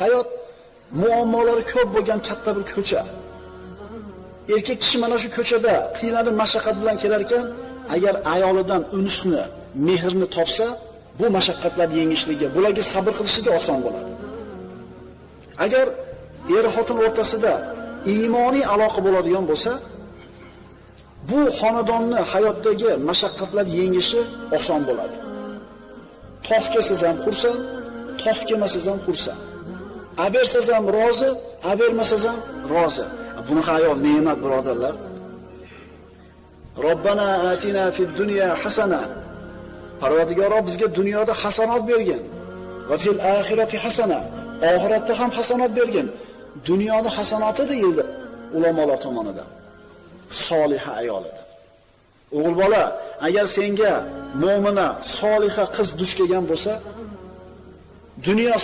Hayot muammolari ko'p bo'lgan katta bir ko'cha. Erkak kishi mana shu ko'chada qiynalib mashaqqat bilan kelar ekan, agar ayolidan unisni, mehrni topsa, bu mashaqqatlar yengishligi, bularga sabr qilishligi oson bo'ladi. Agar er xotin o'rtasida iymoniy aloqa bo'ladigan bo'lsa, bu xonadonni hayotdagi mashaqqatlar yengishi oson bo'ladi. Tof kelsangiz ham xursand, tof kelmasangiz ham xursand. Abersangiz ham rozi, abermasangiz ham rozi. Bunaqa ayol ne'mat birodarlar. Robbana atina fid dunya hasana. parvardigoro bizga dunyoda hasanat bergan va fil oxirati hasana. Oxiratda ham hasanat bergan. Dunyoda hasanati deyildi ulamolar tomonidan. Soliha ayol edi. O'g'il bola, agar senga mo'mina, soliha qiz duch kelgan bo'lsa, dunyo